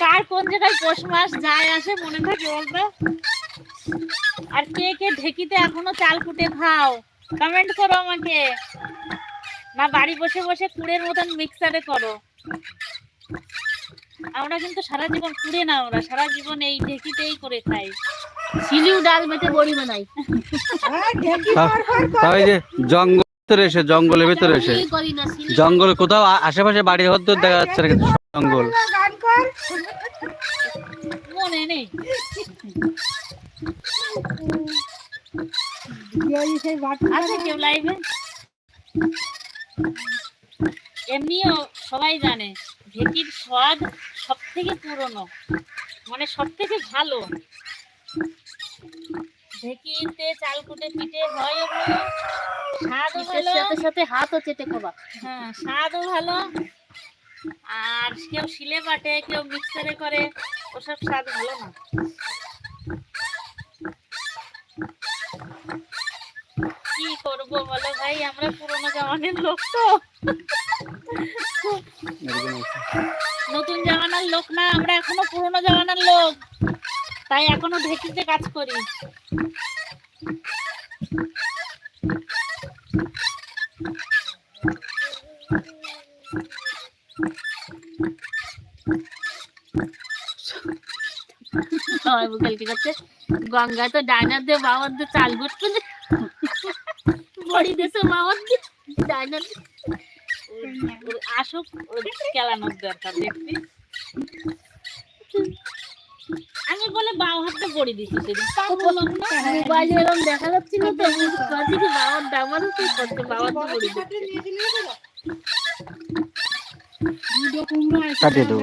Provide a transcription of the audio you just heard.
কার কোন জায়গায় পৌষ মাস যায় আসে মনে থাকে বলবে আর কে কে ঢেকিতে এখনও চাল কুটে খাও? কমেন্ট করো আমাকে। না বাড়ি বসে বসে কুড়ের মতন মিক্সারে করো। আমরা কিন্তু সারা জীবন কুড়ে না আমরা সারা জীবন এই ঢেকিতেই করে খাই। সিলিউ ডাল বেটে বড়ি বানাই। জঙ্গল ভিতরে এসে, জঙ্গলের ভিতরে এসে। জঙ্গল, কোথাও আশেপাশে বাড়ি হতো দেখা যাচ্ছে না জঙ্গল। মনে এমনিও সবাই জানে ঢেকির স্বাদ সব থেকে পুরনো মানে সব থেকে ভালো। ঢেকিতে চাল কুটে পিঠে হয় ভালো স্বাদও ভালো। সাথে সাথে হাতও চেটে খাবা। হ্যাঁ স্বাদও ভালো। আর কেউ শিলে বাটে কেউ মিক্সারে করে ওসব স্বাদ ভালো না। কি করব বলো ভাই? আমরা পুরোনো জামানের লোক তো। নতুন জামানার লোক না আমরা এখনও পুরোনো জামানার লোক। তাই এখনও ঢেকিতে কাজ করি। গঙ্গায় তো ডাইনার দিয়ে বাবার দিয়ে চাল গুট করে বড়ি দেশে বাবার দিয়ে ডাইনার। আসুক দরকার, দেখবি। আমি বলে বাউ হাতটা পড়ে দিছি সেদিন পাগল লোক না। মোবাইলে এরকম দেখা যাচ্ছিল তো। বাবার ডামার তো করছে বাবার Cadê do.